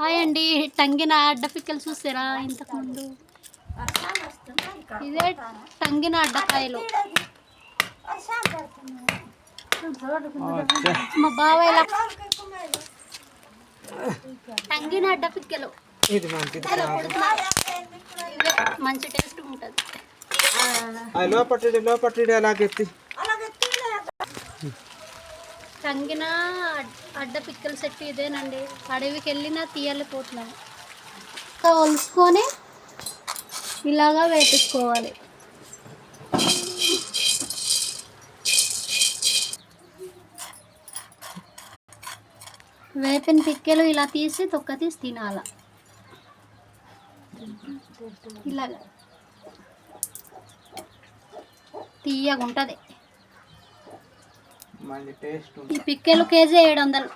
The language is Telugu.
హాయ్ అండి. టంగిన అడ్డ పిక్కలు చూసారా ఇంతకుముందు? ఇదే టంగిన అడ్డకాయలు మా ఇలా టంగిన అడ్డ పిక్కలు. ఇది మంచిది ఇలా కొడుతున్నారు. ఇవే మంచి టేస్ట్ ఉంటుంది. లోపట్టి లోపట్టి అలాగెత్తి. తంగిన అడ్- అడ్డ పిక్కల చెట్టు ఇదేనండి. అడవికి వెళ్ళినా తీయలేకపోతున్నాను ఇంకా ఒలుసుకొని ఇలాగా వేపించుకోవాలి. వేపిన పిక్కలు ఇలా తీసి తొక్క తీసి తినాల. ఇలాగా. తీయగా ఉంటుంది ఈ పిక్కలు కేజీ ఏడు వందలు.